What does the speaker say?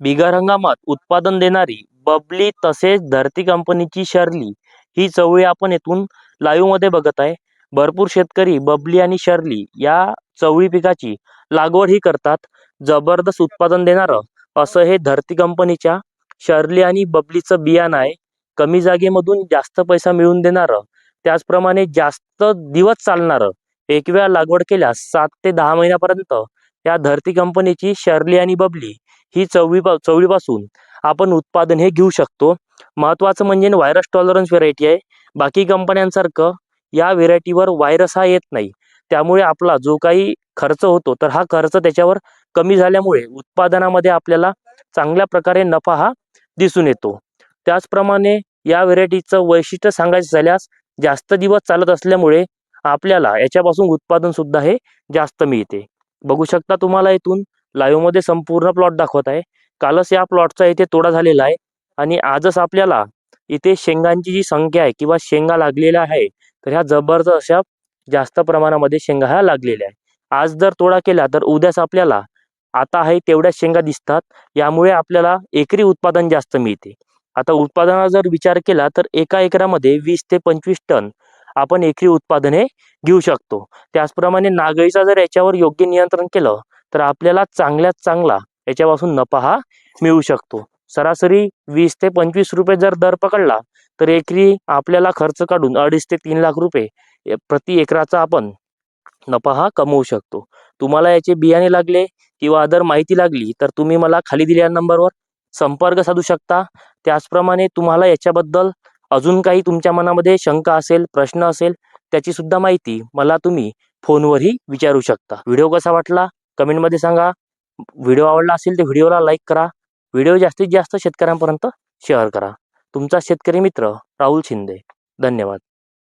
बिगर हंगामात उत्पादन देणारी बबली तसेच धरती कंपनीची शर्ली ही चवळी आपण येथून लाईव्हमध्ये बघत आहे. भरपूर शेतकरी बबली आणि शर्ली या चवळी पिकाची लागवड ही करतात. जबरदस्त उत्पादन देणारं असं हे धरती कंपनीच्या शर्ली आणि बबलीचं बियाणं आहे. कमी जागेमधून जास्त पैसा मिळवून देणारं त्याचप्रमाणे जास्त दिवस चालणारं एक वेळा लागवड केल्यास सात ते दहा महिन्यापर्यंत या धरती कंपनीची शर्ली आणि बबली ही चवळी चवळीपासून आपण उत्पादन हे घेऊ शकतो. महत्त्वाचं म्हणजे व्हायरस टॉलरन्स व्हेरायटी आहे. बाकी कंपन्यांसारखं या व्हेरायटीवर व्हायरस हा येत नाही. त्यामुळे आपला जो काही खर्च होतो तर हा खर्च त्याच्यावर कमी झाल्यामुळे उत्पादनामध्ये आपल्याला चांगल्या प्रकारे नफा हा दिसून येतो. त्याचप्रमाणे या व्हेरायटीचं वैशिष्ट्य सांगायचं झाल्यास जास्त दिवस चालत असल्यामुळे आपल्याला याच्यापासून उत्पादन सुद्धा हे जास्त मिळते. बघू शकता तुम्हाला इथून लाईव्हमध्ये संपूर्ण प्लॉट दाखवत आहे. कालच या प्लॉटचा इथे तोडा झालेला आहे. आणि आजच आपल्याला इथे शेंगांची जी संख्या आहे किंवा शेंगा लागलेल्या आहे तर ह्या जबरदस्त अशा जास्त प्रमाणामध्ये शेंगा ह्या लागलेल्या आहे आज जर तोडा केला तर उद्याच आपल्याला आता आहे तेवढ्या शेंगा दिसतात. यामुळे आपल्याला एकरी उत्पादन जास्त मिळते. आता उत्पादनाचा जर विचार केला तर एका एकरामध्ये वीस ते पंचवीस टन आपण एकरी उत्पादने घेऊ शकतो. त्याचप्रमाणे नागळीचा जर याच्यावर योग्य नियंत्रण केलं तर आपल्याला चांगल्यात चांगला याच्यापासून नफा हा मिळू शकतो. सरासरी वीस ते पंचवीस रुपये जर दर पकडला तर एकरी आपल्याला खर्च काढून अडीच ते तीन लाख रुपये प्रति एकराचा आपण नफा हा कमवू शकतो. तुम्हाला याचे बियाणे लागले किंवा अदर माहिती लागली तर तुम्ही मला खाली दिलेल्या नंबरवर संपर्क साधू शकता. त्याचप्रमाणे तुम्हाला याच्याबद्दल अजून काही तुमच्या मनामध्ये शंका असेल प्रश्न असेल त्याची सुद्धा माहिती मला तुम्ही फोनवरही विचारू शकता. व्हिडिओ कसा वाटला? कमेंटमध्ये सांगा. व्हिडिओ आवडला असेल तर व्हिडिओला लाईक करा. व्हिडिओ जास्तीत जास्त शेतकऱ्यांपर्यंत शेअर करा. तुमचा शेतकरी मित्र राहुल शिंदे. धन्यवाद.